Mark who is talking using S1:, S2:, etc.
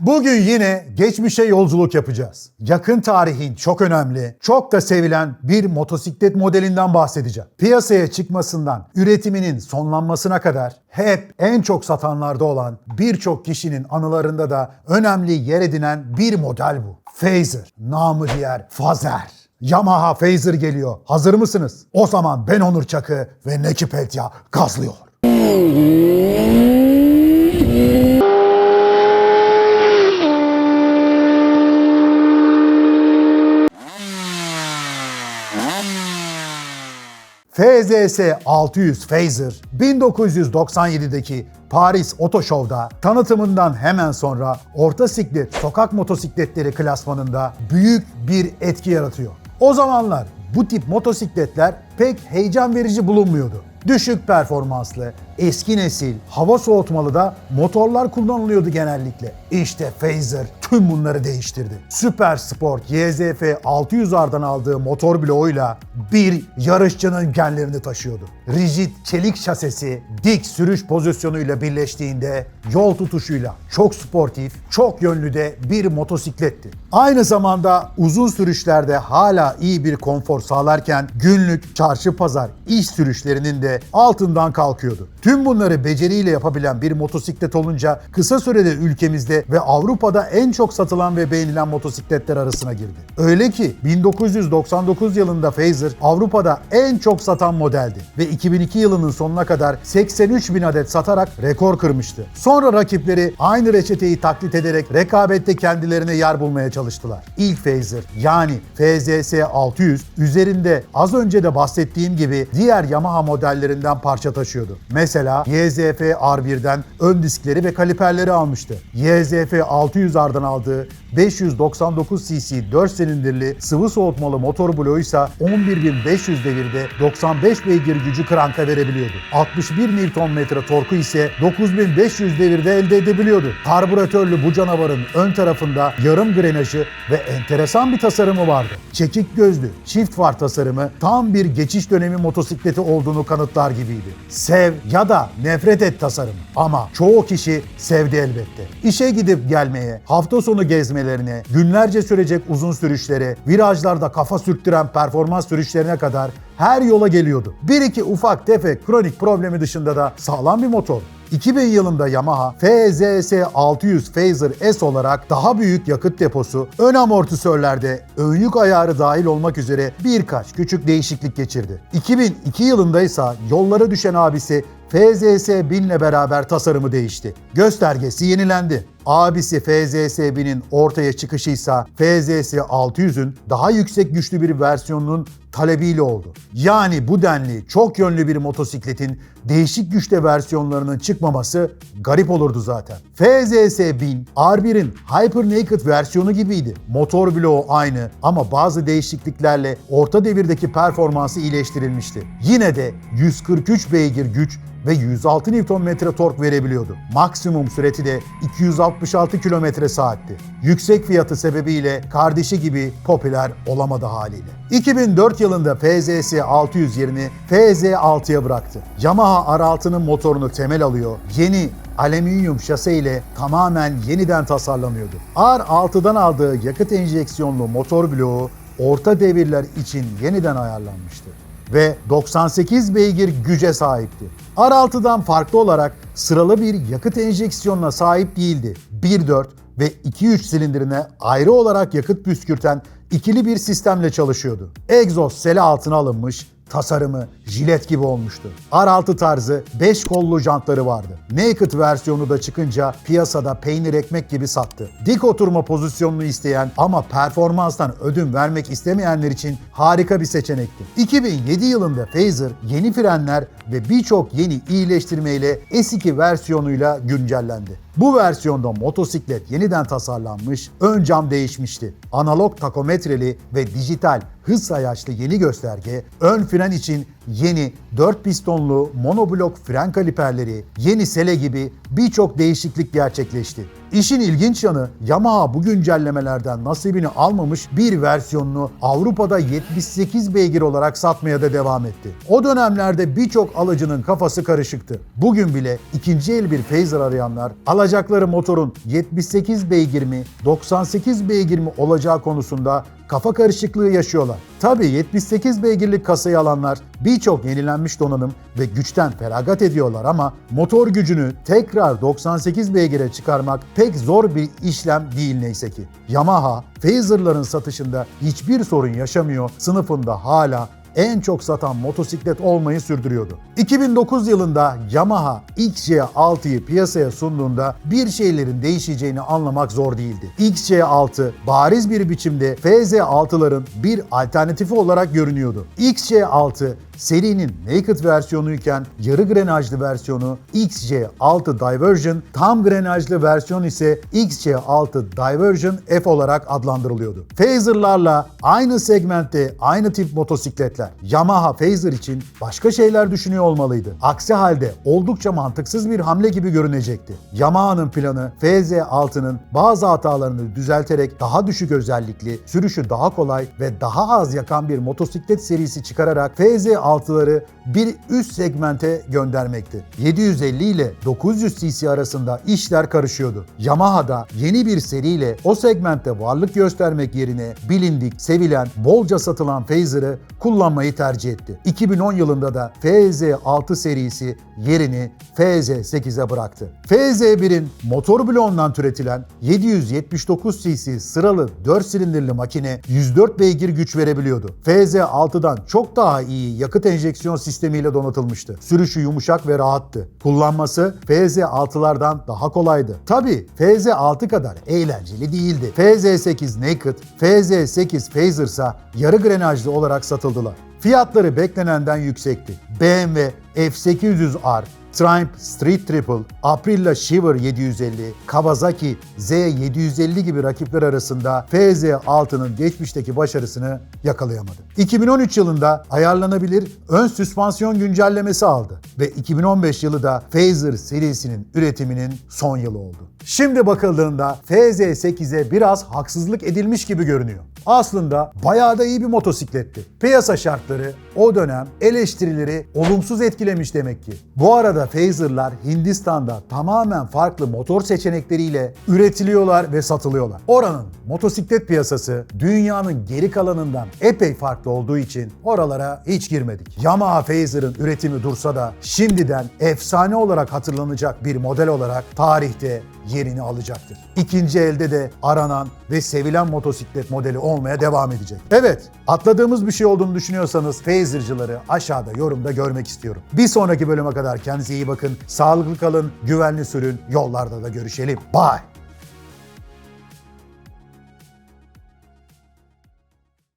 S1: Bugün yine geçmişe yolculuk yapacağız. Yakın tarihin çok önemli, çok da sevilen bir motosiklet modelinden bahsedeceğim. Piyasaya çıkmasından üretiminin sonlanmasına kadar hep en çok satanlarda olan birçok kişinin anılarında da önemli yer edinen bir model bu. Phaser, namı diğer Fazer. Yamaha Phaser geliyor. Hazır mısınız? O zaman ben Onur Çakı ve Neki Peltya gazlıyor. FZS 600 Phaser 1997'deki Paris Auto Show'da tanıtımından hemen sonra orta siklet sokak motosikletleri klasmanında büyük bir etki yaratıyor. O zamanlar bu tip motosikletler pek heyecan verici bulunmuyordu. Düşük performanslı, eski nesil, hava soğutmalı da motorlar kullanılıyordu genellikle. İşte Phaser tüm bunları değiştirdi. Super Sport YZF 600R'dan aldığı motor bloğuyla bir yarışçının genlerini taşıyordu. Rigid çelik şasesi dik sürüş pozisyonuyla birleştiğinde yol tutuşuyla çok sportif, çok yönlü de bir motosikletti. Aynı zamanda uzun sürüşlerde hala iyi bir konfor sağlarken günlük çarşı pazar iş sürüşlerinin de altından kalkıyordu. Tüm bunları beceriyle yapabilen bir motosiklet olunca kısa sürede ülkemizde ve Avrupa'da en çok satılan ve beğenilen motosikletler arasına girdi. Öyle ki 1999 yılında Phaser Avrupa'da en çok satan modeldi ve 2002 yılının sonuna kadar 83 bin adet satarak rekor kırmıştı. Sonra rakipleri aynı reçeteyi taklit ederek rekabette kendilerine yer bulmaya çalıştılar. İlk Phaser yani FZS 600 üzerinde az önce de bahsettiğim gibi diğer Yamaha modellerinden parça taşıyordu. Mesela YZF R1'den ön diskleri ve kaliperleri almıştı. YZF 600R'dan aldığı 599 cc 4 silindirli sıvı soğutmalı motor bloğu ise 11.500 devirde 95 beygir gücü kranka verebiliyordu. 61 Nm torku ise 9500 devirde elde edebiliyordu. Karbüratörlü bu canavarın ön tarafında yarım grenajı ve enteresan bir tasarımı vardı. Çekik gözlü, çift far tasarımı tam bir geçiş dönemi motosikleti olduğunu kanıtlar gibiydi. Sev ya da nefret et tasarımı ama çoğu kişi sevdi elbette. İşe gidip gelmeye, hafta sonu gezmelerine, günlerce sürecek uzun sürüşlere, virajlarda kafa sürttüren performans sürüşlerine kadar her yola geliyordu. Bir iki ufak tefek kronik problemi dışında da sağlam bir motor. 2000 yılında Yamaha FZS 600 Phaser S olarak daha büyük yakıt deposu, ön amortisörlerde ön yük ayarı dahil olmak üzere birkaç küçük değişiklik geçirdi. 2002 yılında ise yollara düşen abisi FZS 1000 ile beraber tasarımı değişti. Göstergesi yenilendi. Abisi FZS 1000'in ortaya çıkışı ise FZS 600'ün daha yüksek güçlü bir versiyonunun talebiyle oldu. Yani bu denli çok yönlü bir motosikletin değişik güçte versiyonlarının çıkmaması garip olurdu zaten. FZS 1000 R1'in Hyper Naked versiyonu gibiydi. Motor bloğu aynı ama bazı değişikliklerle orta devirdeki performansı iyileştirilmişti. Yine de 143 beygir güç ve 106 Nm tork verebiliyordu. Maksimum süreti de 266 km saatti. Yüksek fiyatı sebebiyle kardeşi gibi popüler olamadı haliyle. 2004 yılında FZS 600 yerini FZ6'ya bıraktı. Yamaha R6'nın motorunu temel alıyor, yeni alüminyum şase ile tamamen yeniden tasarlanıyordu. R6'dan aldığı yakıt enjeksiyonlu motor bloğu orta devirler için yeniden ayarlanmıştı ve 98 beygir güce sahipti. R6'dan farklı olarak sıralı bir yakıt enjeksiyonuna sahip değildi. 1.4 ve 2.3 silindirine ayrı olarak yakıt püskürten ikili bir sistemle çalışıyordu. Egzoz sele altına alınmış, tasarımı jilet gibi olmuştu. R6 tarzı 5 kollu jantları vardı. Naked versiyonu da çıkınca piyasada peynir ekmek gibi sattı. Dik oturma pozisyonunu isteyen ama performanstan ödün vermek istemeyenler için harika bir seçenekti. 2007 yılında Phaser yeni frenler ve birçok yeni iyileştirmeyle S2 versiyonuyla güncellendi. Bu versiyonda motosiklet yeniden tasarlanmış, ön cam değişmişti. Analog takometreli ve dijital hız sayaçlı yeni gösterge, ön fren için yeni 4 pistonlu monoblok fren kaliperleri, yeni sele gibi birçok değişiklik gerçekleşti. İşin ilginç yanı Yamaha bu güncellemelerden nasibini almamış bir versiyonunu Avrupa'da 78 beygir olarak satmaya da devam etti. O dönemlerde birçok alıcının kafası karışıktı. Bugün bile ikinci el bir Phaser arayanlar alacakları motorun 78 beygir mi 98 beygir mi olacağı konusunda kafa karışıklığı yaşıyorlar. Tabii 78 beygirlik kasayı alanlar birçok yenilenmiş donanım ve güçten feragat ediyorlar ama motor gücünü tekrar 98 beygire çıkarmak pek zor bir işlem değil neyse ki. Yamaha, Phaser'ların satışında hiçbir sorun yaşamıyor, sınıfında hala en çok satan motosiklet olmayı sürdürüyordu. 2009 yılında Yamaha XC6'yı piyasaya sunduğunda bir şeylerin değişeceğini anlamak zor değildi. XC6 bariz bir biçimde FZ6'ların bir alternatifi olarak görünüyordu. XC6 serinin naked versiyonuyken yarı grenajlı versiyonu XC6 Diversion, tam grenajlı versiyon ise XC6 Diversion F olarak adlandırılıyordu. Phaser'larla aynı segmentte aynı tip motosikletler. Yamaha Phaser için başka şeyler düşünüyor olmalıydı. Aksi halde oldukça mantıksız bir hamle gibi görünecekti. Yamaha'nın planı FZ6'nın bazı hatalarını düzelterek daha düşük özellikli, sürüşü daha kolay ve daha az yakan bir motosiklet serisi çıkararak FZ6'ları bir üst segmente göndermekti. 750 ile 900 cc arasında işler karışıyordu. Yamaha'da yeni bir seriyle o segmentte varlık göstermek yerine bilindik, sevilen, bolca satılan Phaser'ı kullanmayı tercih etti. 2010 yılında da FZ6 serisi yerini FZ8'e bıraktı. FZ1'in motor bloğundan türetilen 779 cc sıralı 4 silindirli makine 104 beygir güç verebiliyordu. FZ6'dan çok daha iyi yakıt enjeksiyon sistemiyle donatılmıştı. Sürüşü yumuşak ve rahattı. Kullanması FZ6'lardan daha kolaydı. Tabi FZ6 kadar eğlenceli değildi. FZ8 Naked, FZ8 Phaser ise yarı grenajlı olarak satıldılar. Fiyatları beklenenden yüksekti. BMW F800R, Triumph Street Triple, Aprilia Shiver 750, Kawasaki Z750 gibi rakipler arasında FZ6'nın geçmişteki başarısını yakalayamadı. 2013 yılında ayarlanabilir ön süspansiyon güncellemesi aldı ve 2015 yılı da Phaser serisinin üretiminin son yılı oldu. Şimdi bakıldığında FZ8'e biraz haksızlık edilmiş gibi görünüyor. Aslında bayağı da iyi bir motosikletti. Piyasa şartları o dönem eleştirileri olumsuz etkilemiş demek ki. Bu arada Phaser'lar Hindistan'da tamamen farklı motor seçenekleriyle üretiliyorlar ve satılıyorlar. Oranın motosiklet piyasası dünyanın geri kalanından epey farklı olduğu için oralara hiç girmedik. Yamaha Phaser'ın üretimi dursa da şimdiden efsane olarak hatırlanacak bir model olarak tarihte yerini alacaktır. İkinci elde de aranan ve sevilen motosiklet modeli olmaya devam edecek. Evet, atladığımız bir şey olduğunu düşünüyorsanız Phaser'cıları aşağıda yorumda görmek istiyorum. Bir sonraki bölüme kadar kendinize iyi bakın, sağlıklı kalın, güvenli sürün, yollarda da görüşelim. Bye!